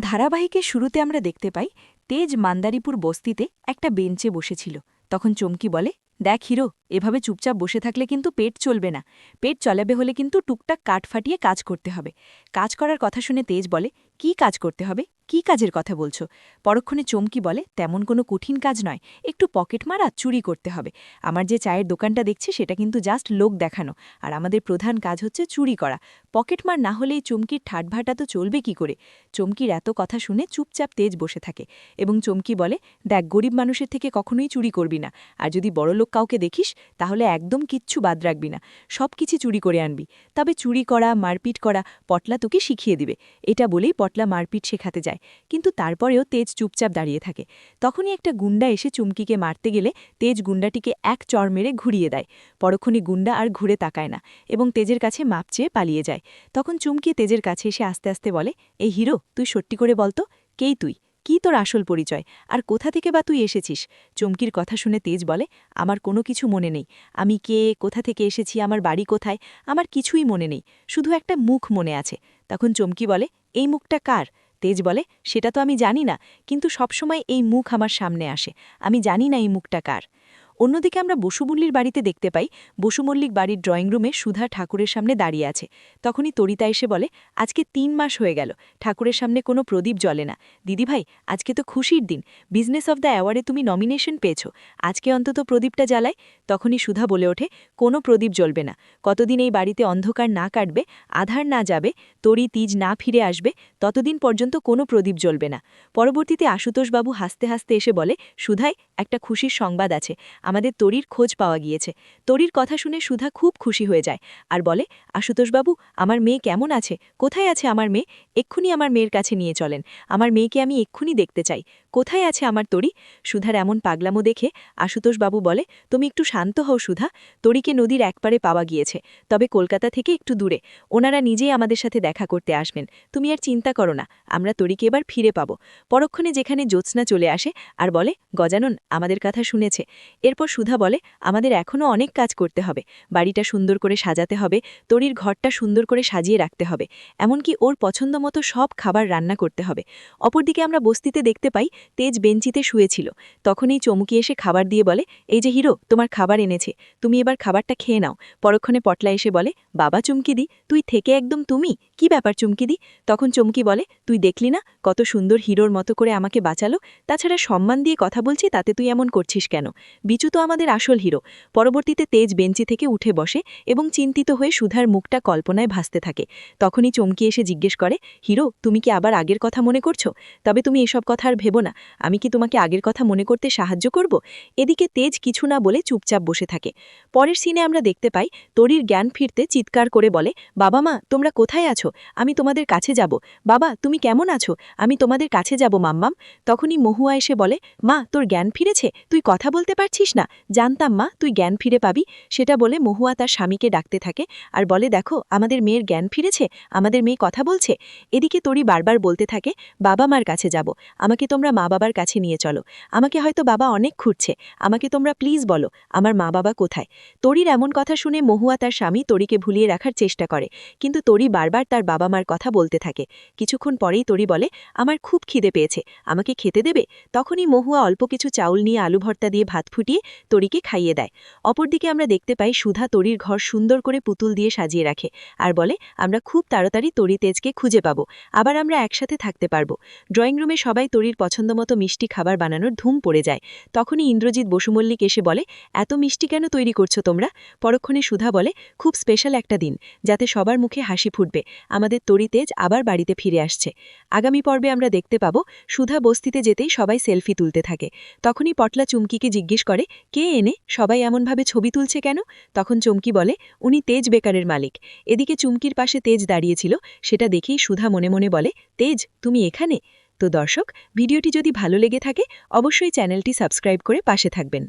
ধারাবাহিকের শুরুতে আমরা দেখতে পাই, তেজ মান্দারিপুর বস্তিতে একটা বেঞ্চে বসেছিল। তখন চমকি বলে, দেখ হিরো এভাবে চুপচাপ বসে থাকলে কিন্তু পেট চলবে না। পেট চলাবে হলে কিন্তু টুকটাক কাঠ ফাটিয়ে কাজ করতে হবে। কাজ করার কথা শুনে তেজ বলে, কি কাজ করতে হবে? কি কাজের কথা বলছো? পরক্ষণে চমকি বলে, তেমন কোনো কঠিন কাজ নয়। একটু পকেট মারা, চুরি করতে হবে। আমার যে চায়ের দোকানটা দেখছি, সেটা কিন্তু জাস্ট লোক দেখানো। আর আমাদের প্রধান কাজ হচ্ছে চুরি করা। পকেটমার না হলেই চমকির ঠাটভাটা তো চলবে কি করে? চমকির এত কথা শুনে চুপচাপ তেজ বসে থাকে এবং চমকি বলে, দেখ, গরিব মানুষের থেকে কখনোই চুরি করবি না। আর যদি বড়লোক কাউকে দেখিস তাহলে একদম কিচ্ছু বাদ রাখবি না। সব কিছু চুরি করে আনবি। তবে চুরি করা, মারপিট করা, পটলা তোকে শিখিয়ে দিবে। এটা বলেই পটলা মারপিট শেখাতে যায়। কিন্তু তারপরেও তেজ চুপচাপ দাঁড়িয়ে থাকে। তখনই একটা গুন্ডা এসে চুমকিকে মারতে গেলে তেজ গুন্ডাটিকে এক চর মেরে ঘুরিয়ে দেয়। পরক্ষণই গুন্ডা আর ঘুরে তাকায় না এবং তেজের কাছে মাপ চেয়ে পালিয়ে যায়। তখন চুমকি তেজের কাছে এসে আস্তে আস্তে বলে, এই হিরো, তুই সত্যি করে বলতো? কেই তুই? কি তোর আসল পরিচয়? আর কোথা থেকে বা তুই এসেছিস? চমকির কথা শুনে তেজ বলে, আমার কোনো কিছু মনে নেই। আমি কে? কোথা থেকে এসেছি? আমার বাড়ি কোথায়? আমার কিছুই মনে নেই। শুধু একটা মুখ মনে আছে। তখন চমকি বলে, এই মুখটা কার? তেজ বলে, সেটা তো আমি জানি না, কিন্তু সবসময় এই মুখ আমার সামনে আসে। আমি জানি না এই মুখটা কার। অন্যদিকে আমরা বসুমল্লির বাড়িতে দেখতে পাই, বসুমল্লিক বাড়ির ড্রয়িং রুমে সুধা ঠাকুরের সামনে দাঁড়িয়ে আছে। তখনই তরিতা এসে বলে, আজকে তিন মাস হয়ে গেল, ঠাকুরের সামনে কোনো প্রদীপ জ্বলে না। দিদিভাই আজকে তো খুশির দিন। বিজনেস অব দ্য অ্যাওয়ার্ডে তুমি নমিনেশন পেয়েছ। আজকে অন্তত প্রদীপটা জ্বালায় তখনই সুধা বলে ওঠে, কোনো প্রদীপ জ্বলবে না। কতদিন এই বাড়িতে অন্ধকার না কাটবে, আধার না যাবে, তরি তিজ না ফিরে আসবে, ততদিন পর্যন্ত কোনো প্রদীপ জ্বলবে না। পরবর্তীতে আশুতোষবাবু হাসতে হাসতে এসে বলে, সুধাই, একটা খুশির সংবাদ আছে। আমাদের তরির খোঁজ পাওয়া গিয়েছে। তরির কথা শুনে সুধা খুব খুশি হয়ে যায় আর বলে, আশুতোষবাবু, আমার মেয়ে কেমন আছে? কোথায় আছে আমার মেয়ে? এক্ষুনি আমার মেয়ের কাছে নিয়ে চলেন। আমার মেয়েকে আমি এক্ষুনি দেখতে চাই। কোথায় আছে আমার তরি? সুধার এমন পাগলামো দেখে আশুতোষবাবু বলে, তুমি একটু শান্ত হও সুধা। তরিকে নদীর একপারে পাওয়া গিয়েছে। তবে কলকাতা থেকে একটু দূরে। ওনারা নিজেই আমাদের সাথে দেখা করতে আসবেন। তুমি আর চিন্তা করো না। আমরা তরিকে এবার ফিরে পাবো। পরক্ষণে যেখানে জ্যোৎস্না চলে আসে আর বলে, গজানন, আমাদের কথা শুনেছে। এরপর সুধা বলে, আমাদের এখনও অনেক কাজ করতে হবে। বাড়িটা সুন্দর করে সাজাতে হবে। তরির ঘরটা সুন্দর করে সাজিয়ে রাখতে হবে। এমনকি ওর পছন্দ মতো সব খাবার রান্না করতে হবে। অপরদিকে আমরা বস্তিতে দেখতে পাই তেজ বেঞ্চিতে শুয়েছিল। তখনই চমুকি এসে খাবার দিয়ে বলে, এই যে হিরো, তোমার খাবার এনেছে। তুমি এবার খাবারটা খেয়ে নাও। পরক্ষণে পটলা এসে বলে, বাবা চুমকিদি তুই থেকে একদম তুমি? কি ব্যাপার চুমকিদি তখন চমকি বলে, তুই দেখলি না, কত সুন্দর হিরোর মতো করে আমাকে বাঁচালো? তাছাড়া সম্মান দিয়ে কথা বলছি, তাতে তুই এমন করছিস কেন? বিচু তো আমাদের আসল হিরো। পরবর্তীতে তেজ বেঞ্চি থেকে উঠে বসে এবং চিন্তিত হয়ে সুধার মুখটা কল্পনায় ভাসতে থাকে। তখনই চমকি এসে জিজ্ঞেস করে, হিরো, তুমি কি আবার আগের কথা মনে করছ? তবে তুমি এসব কথা আর ভেবো না। আমি কি তোমাকে আগের কথা মনে করতে সাহায্য করব? এদিকে তেজ কিছু না বলে চুপচাপ বসে থাকে। পরের সিনে আমরা দেখতে পাই, তরির জ্ঞান ফিরতে চিৎকার করে বলে, বাবা মা, তোমরা কোথায় আছো? আমি তোমাদের কাছে যাব। বাবা, তুমি কেমন আছো? আমি তোমাদের কাছে যাব, মাম্মাম। তখনই মহুয়া এসে বলে, মা, তোর জ্ঞান ফিরেছে? তুই কথা বলতে পারছিস না? জানতাম, মা, তুই জ্ঞান ফিরে পাবি। সেটা বলে মহুয়া তার স্বামীকে ডাকতে থাকে আর বলে, দেখো, আমাদের মেয়ের জ্ঞান ফিরেছে, আমাদের মেয়ে কথা বলছে। এদিকে তরি বারবার বলতে থাকে, বাবা মার কাছে যাব। আমাকে তোমরা মা বাবার কাছে নিয়ে চলো। আমাকে হয়তো বাবা অনেক খুঁড়ছে। আমাকে তোমরা প্লিজ বলো, আমার মা বাবা কোথায়? তরির এমন কথা শুনে মহুয়া তার স্বামী তরিকে ভুলিয়ে রাখার চেষ্টা করে। কিন্তু তরি বারবার তার বাবা মার কথা বলতে থাকে। কিছুক্ষণ পরেই তরি বলে, আমার খুব খিদে পেয়েছে। আমাকে খেতে দেবে? তখনই মহুয়া অল্প কিছু চাউল নিয়ে আলু ভর্তা দিয়ে ভাত ফুটিয়ে তরিকে খাইয়ে দেয়। অপরদিকে আমরা দেখতে পাই সুধা তরির ঘর সুন্দর করে পুতুল দিয়ে সাজিয়ে রাখে আর বলে, আমরা খুব তাড়াতাড়ি তরি তেজকে খুঁজে পাবো। আবার আমরা একসাথে থাকতে পারব। ড্রয়িং রুমে সবাই তরির পছন্দমতো মিষ্টি খাবার বানানোর ধুম পড়ে যায়। তখনই ইন্দ্রজিৎ বসুমল্লিক এসে বলে, এত মিষ্টি কেন তৈরি করছ তোমরা? পরক্ষণে সুধা বলে, খুব স্পেশাল একটা দিন, যাতে সবার মুখে হাসি ফুটবে। আমাদের তরি তেজ আবার বাড়িতে ফিরে আসছে। আগামী পর্বে আমরা দেখতে পাবো সুধা বস্তিতে যেতেই সবাই সেলফি তুলতে থাকে। তখনই পটলা চুমকিকে জিজ্ঞেস করে, কে এনে? সবাই এমনভাবে ছবি তুলছে কেন? তখন চমকি বলে, উনি তেজ বেকারের মালিক। এদিকে চুমকির পাশে তেজ দাঁড়িয়েছিল সেটা দেখেই সুধা মনে মনে বলে, তেজ, তুমি এখানে? তো দর্শক ভিডিওটি যদি ভালো লেগে থাকে অবশ্যই চ্যানেলটি সাবস্ক্রাইব করে পাশে থাকবেন।